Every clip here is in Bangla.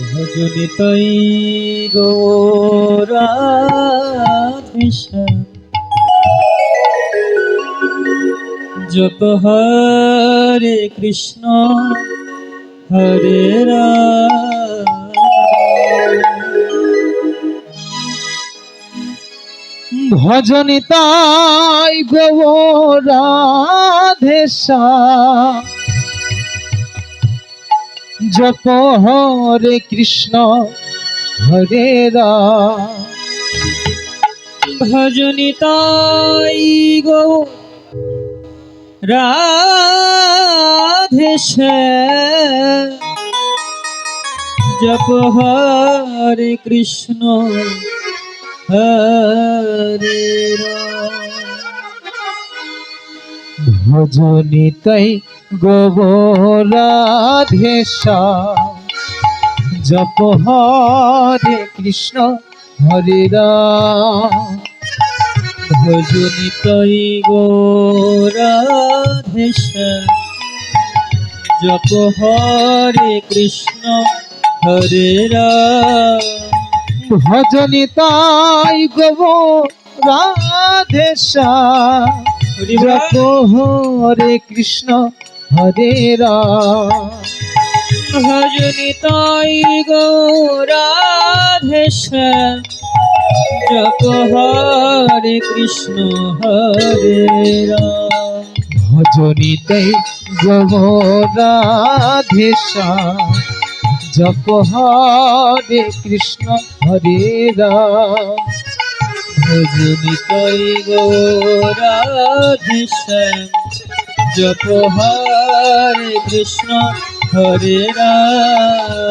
ভজনিতই গৌরাধেশা জপ হরে কৃষ্ণ হরে রাম। ভজনিতাই গৌরাধেশা জপ হরে কৃষ্ণ হরে ভজনিতাই গো রাধেশ জপ হরে কৃষ্ণ হরে রাম। ভজনিতাই গৌরাধেশা জপ হরে কৃষ্ণ হরে ভজনিতই গৌরাধেশ জপ হরে কৃষ্ণ হরে ভজনিতাই গব রাধেশা হরি কৃষ্ণ হরে রাম ভজনিতাই গৌরাধেশ জপ হরে কৃষ্ণ হরে রাম ভজনিতাই গব রাধেশা জপ হরে কৃষ্ণ হরে রাম ভজনিতাই গৌরাধেশ জপ হরে কৃষ্ণ হরে রাম।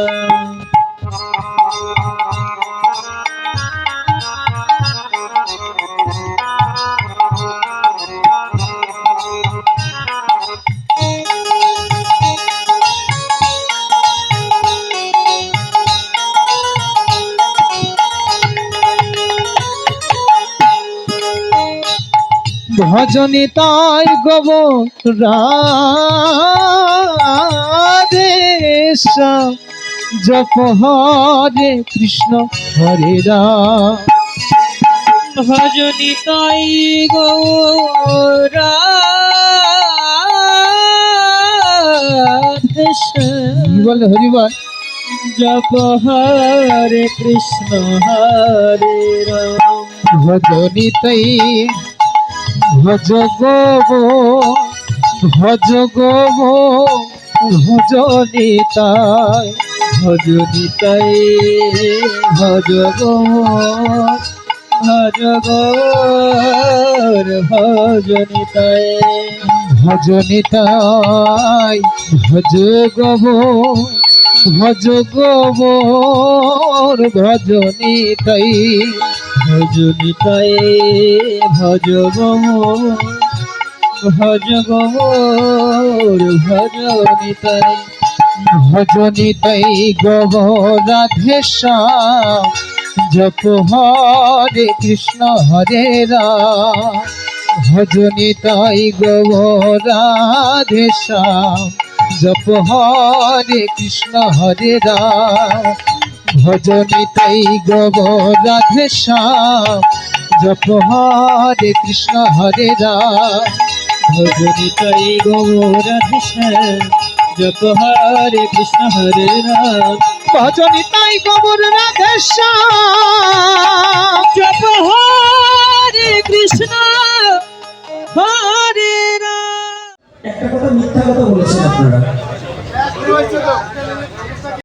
ভজনিতাই গব রাধেশা জপ হরে কৃষ্ণ হরে রাম। ভজনিতাই গৌরাধেশ বল হরিবল? জপ হরে কৃষ্ণ হরে রাম। ভজনিতাই ভজ গব, ভজ ভজনিতাই ভজ গৌর ভজ ভজনিতাই ভজ গব ভজ গবর ভজনিতাই ভজনিতাই ভজ গৌর ভজ গৌর ভজনিতাই ভজনিতাই গব রাধেশা জপ হরে কৃষ্ণ হরে রাম ভজনিতাই গব রাধেশা জপ হরে কৃষ্ণ হরে রাম ভজনিতাই গব রাধেশা জপ হরে কৃষ্ণ হরে রাম। ভজনিতাই গৌরাধেশ জপ হরে কৃষ্ণ হরে রাম। ভজনিতাই গবর রাধেশা জপ হরে কৃষ্ণ হরে রাম। একটা কথা মিথ্যা কথা বলেছেন আপনারা।